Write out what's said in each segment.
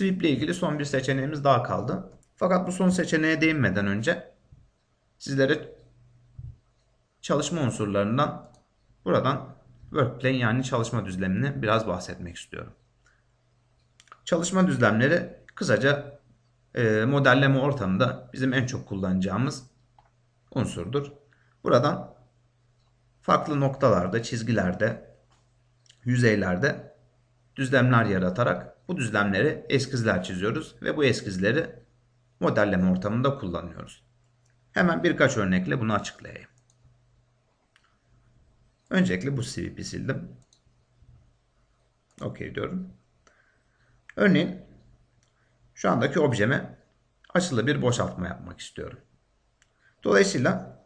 Sweep ile ilgili son bir seçeneğimiz daha kaldı. Fakat bu son seçeneğe değinmeden önce sizlere çalışma unsurlarından buradan workplane yani çalışma düzlemini biraz bahsetmek istiyorum. Çalışma düzlemleri kısaca e, modelleme ortamında bizim en çok kullanacağımız unsurdur. Buradan farklı noktalarda, çizgilerde, yüzeylerde düzlemler yaratarak bu düzlemleri eskizler çiziyoruz ve bu eskizleri modelleme ortamında kullanıyoruz. Hemen birkaç örnekle bunu açıklayayım. Öncelikle bu CVP sildim. OK diyorum. Örneğin şu andaki objeme açılı bir boşaltma yapmak istiyorum. Dolayısıyla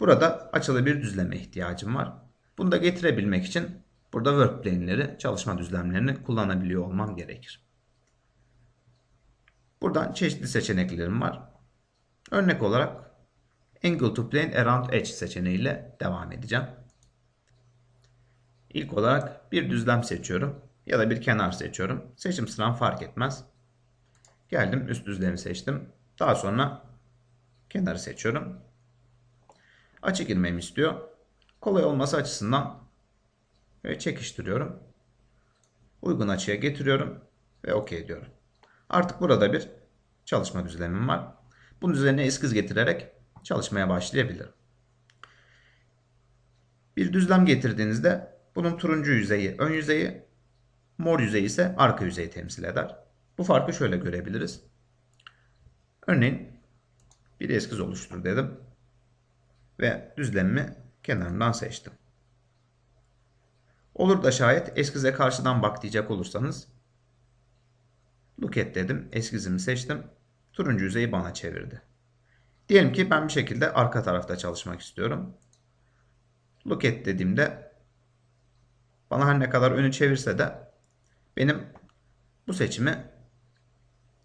burada açılı bir düzleme ihtiyacım var. Bunu da getirebilmek için burada work plane'leri, çalışma düzlemlerini kullanabiliyor olmam gerekir. Buradan çeşitli seçeneklerim var. Örnek olarak Angle to Plane Around Edge seçeneğiyle devam edeceğim. İlk olarak bir düzlem seçiyorum ya da bir kenar seçiyorum. Seçim sıram fark etmez. Geldim üst düzlemi seçtim. Daha sonra kenarı seçiyorum. Açı girmemi istiyor. Kolay olması açısından ve çekiştiriyorum. Uygun açıya getiriyorum ve OK diyorum. Artık burada bir çalışma düzlemim var. Bunun üzerine eskiz getirerek çalışmaya başlayabilirim. Bir düzlem getirdiğinizde bunun turuncu yüzeyi ön yüzeyi, mor yüzeyi ise arka yüzeyi temsil eder. Bu farkı şöyle görebiliriz. Örneğin bir eskiz oluştur dedim ve düzlemimi kenarından seçtim. Olur da şayet eskize karşıdan bak diyecek olursanız look at dedim. Eskizimi seçtim. Turuncu yüzeyi bana çevirdi. Diyelim ki ben bir şekilde arka tarafta çalışmak istiyorum. Look at dediğimde bana her ne kadar önü çevirse de benim bu seçimi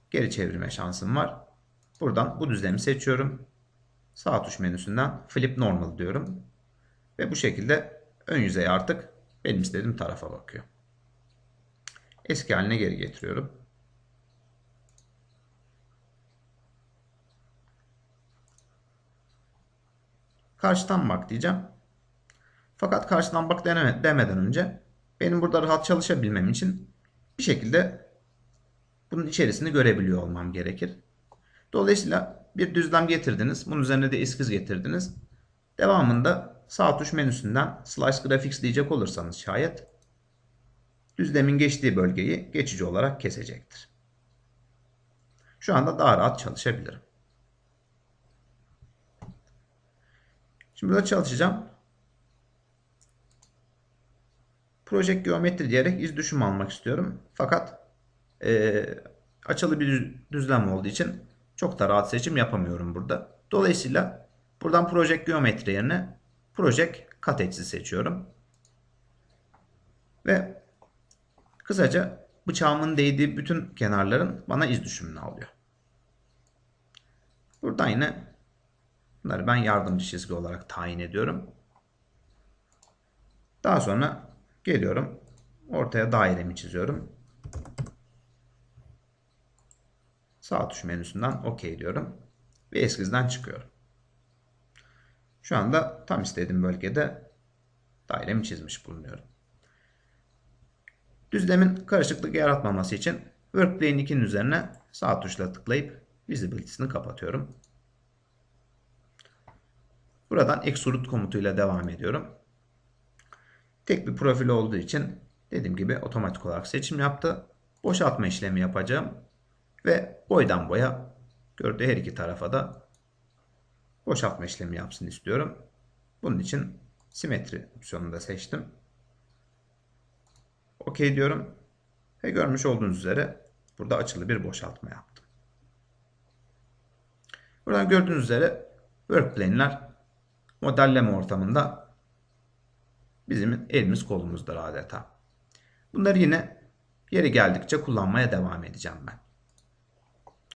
geri çevirme şansım var. Buradan bu düzlemi seçiyorum. Sağ tuş menüsünden flip normal diyorum. Ve bu şekilde ön yüzey artık benim istediğim tarafa bakıyor. Eski haline geri getiriyorum. Karşıdan bak diyeceğim. Fakat karşıdan bak deneme, demeden önce benim burada rahat çalışabilmem için bir şekilde bunun içerisini görebiliyor olmam gerekir. Dolayısıyla bir düzlem getirdiniz. Bunun üzerine de eskiz getirdiniz. Devamında sağ tuş menüsünden Slice Graphics diyecek olursanız şayet düzlemin geçtiği bölgeyi geçici olarak kesecektir. Şu anda daha rahat çalışabilirim. Şimdi burada çalışacağım. Project Geometri diyerek iz düşüm almak istiyorum. Fakat e, açılı bir düzlem olduğu için çok da rahat seçim yapamıyorum burada. Dolayısıyla buradan Project Geometri yerine Project Cut Edge'i seçiyorum. Ve kısaca bıçağımın değdiği bütün kenarların bana iz düşümünü alıyor. Buradan yine bunları ben yardımcı çizgi olarak tayin ediyorum. Daha sonra geliyorum. Ortaya dairemi çiziyorum. Sağ tuş menüsünden OK diyorum. Ve eskizden çıkıyorum. Şu anda tam istediğim bölgede dairemi çizmiş bulunuyorum. Düzlemin karışıklık yaratmaması için Workplane 2'nin üzerine sağ tuşla tıklayıp Visibility'sini kapatıyorum. Buradan Extrude komutuyla devam ediyorum. Tek bir profil olduğu için dediğim gibi otomatik olarak seçim yaptı. Boşaltma işlemi yapacağım. Ve boydan boya gördüğü her iki tarafa da boşaltma işlemi yapsın istiyorum. Bunun için simetri opsiyonunu da seçtim. OK diyorum. Ve görmüş olduğunuz üzere burada açılı bir boşaltma yaptım. Buradan gördüğünüz üzere workplane'ler modelleme ortamında bizim elimiz kolumuzdur adeta. Bunları yine yeri geldikçe kullanmaya devam edeceğim ben.